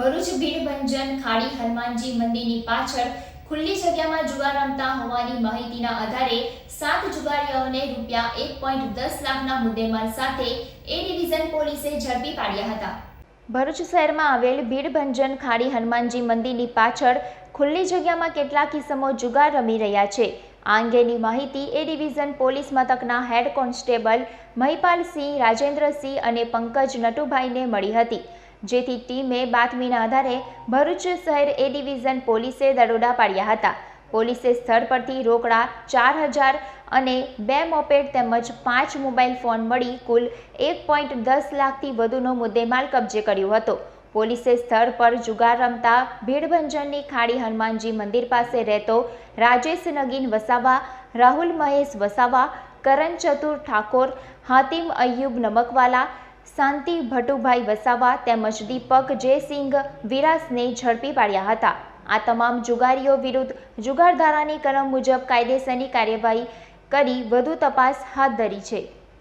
ભરૂચ ભીડભંજન ખાડી, હનુમાનજી મંદિરની પાછળ ખુલ્લી જગ્યામાં જુગાર રમતા હોવાની માહિતીના આધારે સાત જુગારીઓને રૂપિયા એક પોઈન્ટ દસ લાખના મુદ્દેમાલ સાથે એ ડિવિઝન પોલીસે ઝડપી પાડ્યા હતા. ભરૂચ શહેરમાં આવેલ ભીડભંજન ખાડી, હનુમાનજી મંદિરની પાછળ ખુલ્લી જગ્યામાં કેટલાક કિસમો જુગાર રમી રહ્યા છે. આ અંગેની માહિતી એ ડિવિઝન પોલીસ મથકના હેડ કોન્સ્ટેબલ મહિપાલસિંહ, રાજેન્દ્રસિંહ અને પંકજ નટુભાઈને મળી હતી. જેથી ટીમે બાતમીના આધારે ભરૂચ શહેર એ ડિવિઝન પોલીસે દરોડા પાડ્યા હતા. પોલીસે સ્થળ પરથી રોકડા ચાર હજાર અને બે મોપેડ તેમજ પાંચ મોબાઈલ ફોન મળી કુલ એક પોઈન્ટ દસ લાખથી વધુનો મુદ્દેમાલ કબજે કર્યો હતો. પોલીસે સ્થળ પર જુગાર રમતા ભીડભંજનની ખાડી હનુમાનજી મંદિર પાસે રહેતો રાજેશ નગીન વસાવા, રાહુલ મહેશ વસાવા, કરણ ચતુર ઠાકોર, હાતિમ અય્યુબ નમકવાલા શાંતિ ભટુભાઈ વસાવા તેમજ દીપક જયસિંહ વિરાસને ઝડપી પાડ્યા હતા. આ તમામ જુગારીઓ વિરુદ્ધ જુગારધારાની કલમ મુજબ કાયદેસરની કાર્યવાહી કરી વધુ તપાસ હાથ ધરી છે.